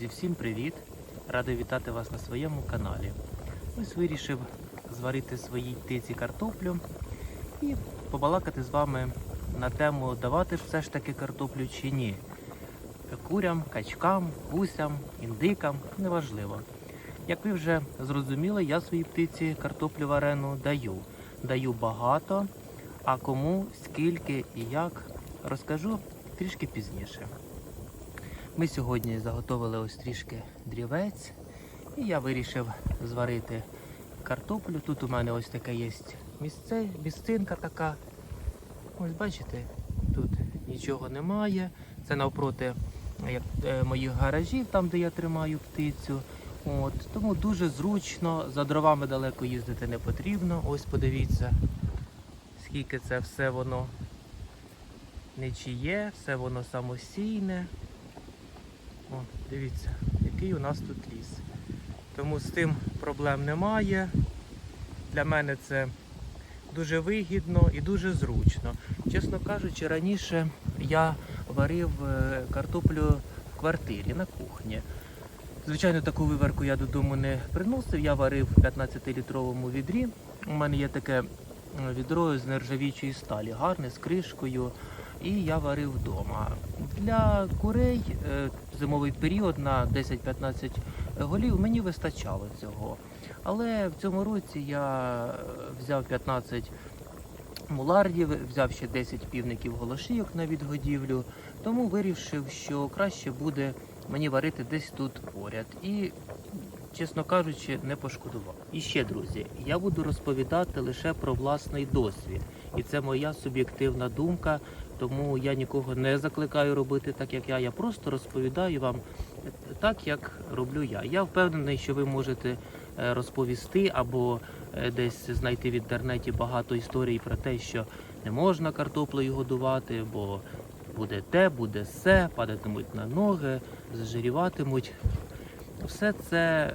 Друзі, всім привіт! Радий вітати вас на своєму каналі. Ось вирішив зварити своїй птиці картоплю і побалакати з вами на тему давати все ж таки картоплю чи ні. Курям, качкам, гусям, індикам неважливо. Як ви вже зрозуміли, я своїй птиці картоплю варену даю. Даю багато, а кому, скільки і як розкажу трішки пізніше. Ми сьогодні заготовили ось трішки дрівець, і я вирішив зварити картоплю. Тут у мене ось таке є місце, місцинка така. Ось бачите, тут нічого немає. Це навпроти е, моїх гаражів, там де я тримаю птицю. От, тому дуже зручно, за дровами далеко їздити не потрібно. Ось подивіться, скільки це все воно нечиє, все воно самостійне. О, дивіться, який у нас тут ліс. Тому з тим проблем немає. Для мене це дуже вигідно і дуже зручно. Чесно кажучи, раніше я варив е, картоплю в квартирі на кухні. Звичайно, таку виварку я додому не приносив. Я варив в 15-літровому відрі. У мене є таке е, відро з нержавічої сталі, гарне, з кришкою. І я варив вдома. Для курей е, зимовий період на 10-15 голів мені вистачало цього. Але в цьому році я е, взяв 15 мулардів, взяв ще 10 півників голошийок на відгодівлю, тому вирішив, що краще буде мені варити десь тут поряд. І, чесно кажучи, не пошкодував. І ще, друзі, я буду розповідати лише про власний досвід. І це моя суб'єктивна думка, тому я нікого не закликаю робити так, як я. Я просто розповідаю вам так, як роблю я. Я впевнений, що ви можете е, розповісти або е, десь знайти в інтернеті багато історій про те, що не можна картоплею годувати, бо буде те, буде все, падатимуть на ноги, зажиріватимуть. Все це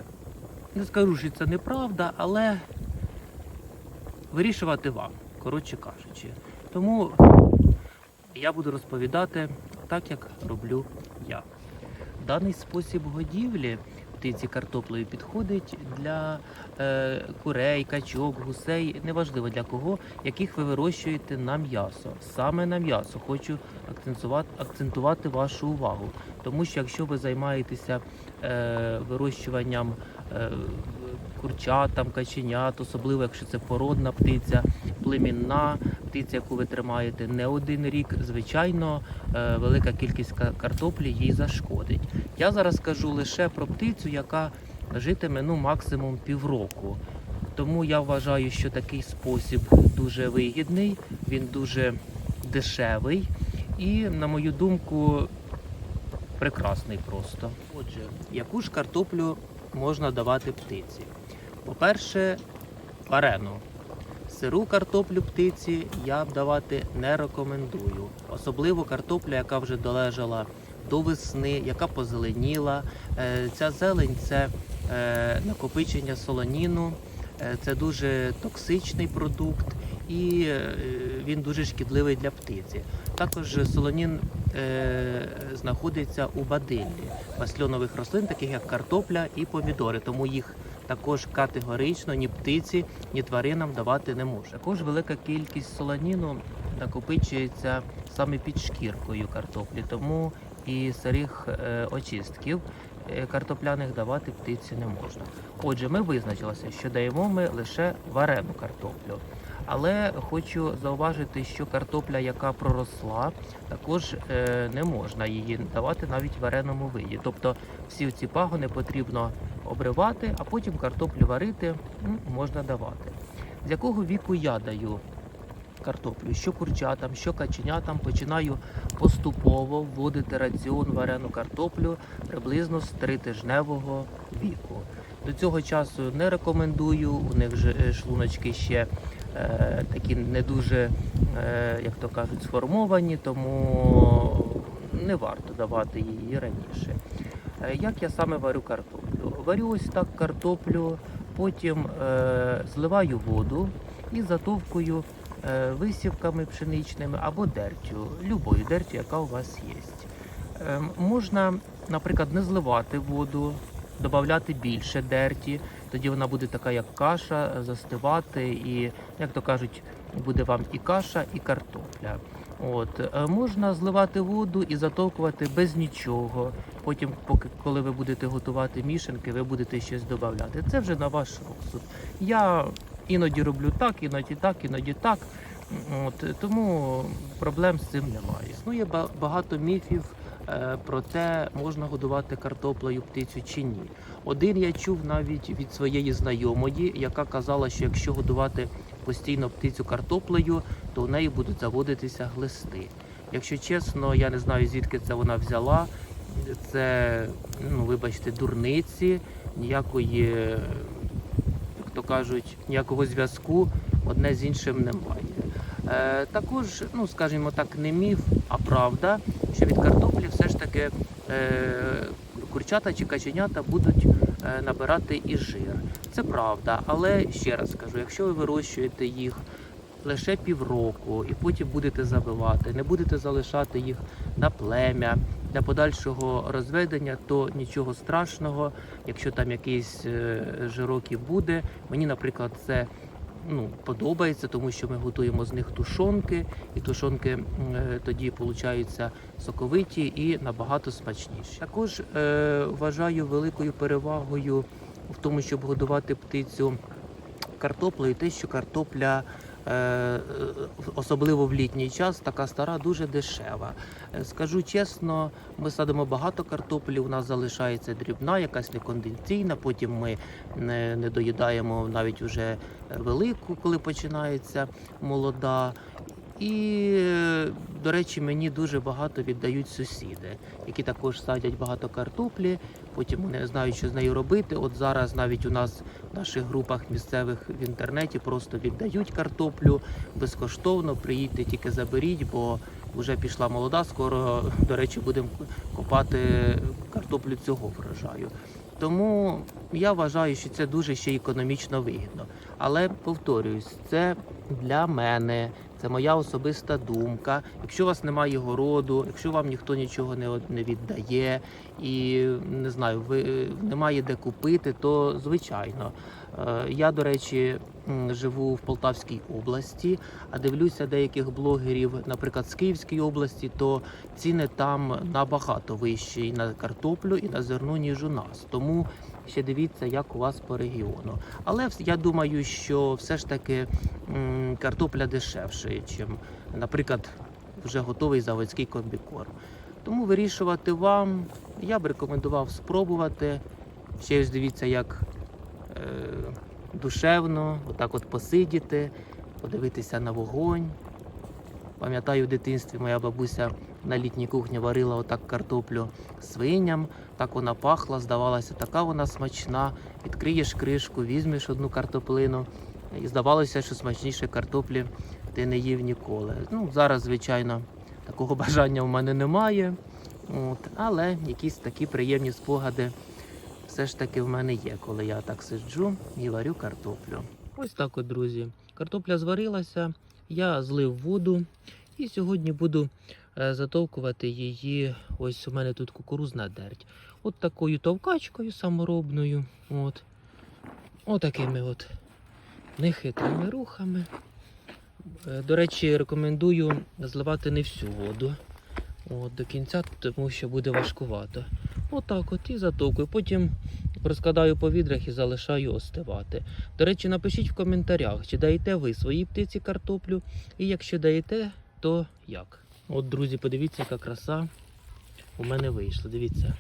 не скажу, що це неправда, але вирішувати вам, коротше кажучи. Тому я буду розповідати так, як роблю я. Даний спосіб годівлі птиці картоплею підходить для е, курей, качок, гусей, неважливо для кого, яких ви вирощуєте на м'ясо. Саме на м'ясо хочу акцентувати, акцентувати вашу увагу. Тому що якщо ви займаєтеся е, вирощуванням е, курчат, там, каченят, особливо якщо це породна птиця, племінна птиця, яку ви тримаєте не один рік, звичайно, е, велика кількість картоплі їй зашкодить. Я зараз кажу лише про птицю, яка житиме ну, максимум півроку. Тому я вважаю, що такий спосіб дуже вигідний, він дуже дешевий і, на мою думку, прекрасний просто. Отже, яку ж картоплю можна давати птиці? По-перше, варену. Сиру картоплю птиці я давати не рекомендую. Особливо картоплю, яка вже долежала до весни, яка позеленіла. Е, Ця зелень це е, накопичення солоніну, Е, це дуже токсичний продукт і він дуже шкідливий для птиці. Також солонін знаходиться у бадиллі масльонових рослин, таких як картопля і помідори, тому їх також категорично ні птиці, ні тваринам давати не може. Також велика кількість солоніну накопичується саме під шкіркою картоплі, тому і сирих е, очистків е, картопляних давати птиці не можна. Отже, ми визначилися, що даємо ми лише варену картоплю. Але хочу зауважити, що картопля, яка проросла, також е, не можна її давати навіть в вареному виді. Тобто всі ці пагони потрібно обривати, а потім картоплю варити можна давати. З якого віку я даю картоплю? Що курчатам, що каченятам починаю поступово вводити раціон варену картоплю приблизно з тритижневого віку. До цього часу не рекомендую, у них же е, шлуночки ще е, такі не дуже, е, як то кажуть, сформовані, тому не варто давати її раніше. Е, Як я саме варю картоплю? Варю ось так картоплю, потім е, зливаю воду і затовкую е, висівками пшеничними або дертю, любою дертю, яка у вас є. Е, Можна, наприклад, не зливати воду, додати більше дерті, тоді вона буде така, як каша, застивати, і, як то кажуть, буде вам і каша, і картопля. От е, можна зливати воду і затовкувати без нічого. Потім, поки коли ви будете готувати мішанки, ви будете щось додати. Це вже на ваш розсуд. Я іноді роблю так, іноді так, іноді так. От тому проблем з цим немає. Існує ба- багато міфів е, про те, можна годувати картоплею птицю чи ні. Один я чув навіть від своєї знайомої, яка казала, що якщо годувати постійно птицю картоплею, то в неї будуть заводитися глисти. Якщо чесно, я не знаю звідки це вона взяла. Це, ну вибачте, дурниці, ніякої, як то кажуть, ніякого зв'язку одне з іншим немає. Е, також, ну скажімо так, не міф, а правда, що від картоплі все ж таки е, курчата чи каченята будуть е, набирати і жир. Це правда, але ще раз скажу, якщо ви вирощуєте їх лише півроку і потім будете забивати, не будете залишати їх на плем'я для подальшого розведення, то нічого страшного, якщо там якийсь е, жирок і буде. Мені, наприклад, це ну, подобається, тому що ми готуємо з них тушонки, і тушонки е, тоді получаються соковиті і набагато смачніші. Також е, вважаю великою перевагою в тому, щоб годувати птицю картоплею, те, що картопля. Е, Особливо в літній час така стара дуже дешева. Е, Скажу чесно, ми садимо багато картоплі. У нас залишається дрібна, якась неконденційна. Потім ми не доїдаємо навіть уже велику, коли починається молода. І, до речі, мені дуже багато віддають сусіди, які також садять багато картоплі. Потім вони знають, що з нею робити. От зараз навіть у нас в наших групах місцевих в інтернеті просто віддають картоплю безкоштовно. Приїдьте, тільки заберіть, бо вже пішла молода. Скоро, до речі, будемо копати картоплю цього врожаю. Тому я вважаю, що це дуже ще економічно вигідно. Але повторююсь, це для мене, це моя особиста думка. Якщо у вас немає городу, якщо вам ніхто нічого не, не віддає і не знаю, ви немає де купити, то звичайно. Е, Я, до речі, живу в Полтавській області, а дивлюся деяких блогерів, наприклад, з Київської області, то ціни там набагато вищі і на картоплю, і на зерно, ніж у нас. Тому ще дивіться, як у вас по регіону. Але я думаю, що все ж таки картопля дешевше, ніж, наприклад, вже готовий заводський комбікорм. Тому вирішувати вам. Я б рекомендував спробувати. Ще ось дивіться, як е, душевно, отак от посидіти, подивитися на вогонь. Пам'ятаю, в дитинстві моя бабуся на літній кухні варила отак картоплю свиням. Так вона пахла, здавалося, така вона смачна. Відкриєш кришку, візьмеш одну картоплину, і здавалося, що смачніше картоплі ти не їв ніколи. Ну, зараз, звичайно, такого бажання в мене немає. От, але якісь такі приємні спогади все ж таки в мене є, коли я так сиджу і варю картоплю. Ось так от, друзі. Картопля зварилася, я злив воду і сьогодні буду е, затовкувати її. Ось у мене тут кукурузна дерть. От такою товкачкою саморобною. От. Отакими от нехитрими рухами. Е, До речі, рекомендую зливати не всю воду. От, до кінця, тому що буде важкувато. Отак от і затовкую. Потім розкладаю по відрах і залишаю остивати. До речі, напишіть в коментарях, чи даєте ви своїй птиці картоплю, і якщо даєте, то як. От, друзі, подивіться, яка краса у мене вийшла. Дивіться.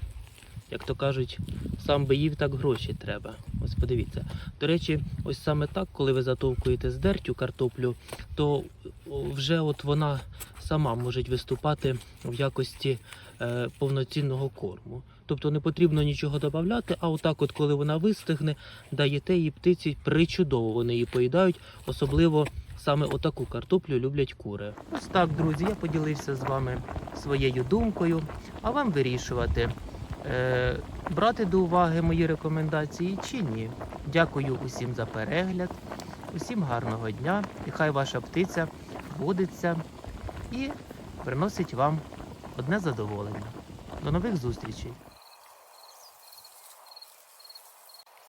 Як то кажуть, сам би їв, так гроші треба. Ось подивіться. До речі, ось саме так, коли ви затовкуєте з картоплю, то вже от вона сама може виступати в якості е, повноцінного корму. Тобто не потрібно нічого додати, а отак, от коли вона вистигне, даєте їй птиці причудово. Вони її поїдають, особливо саме отаку картоплю люблять кури. Ось так, друзі, я поділився з вами своєю думкою, а вам вирішувати. Е, брати до уваги мої рекомендації чи ні. Дякую усім за перегляд, усім гарного дня, і хай ваша птиця водиться і приносить вам одне задоволення. До нових зустрічей!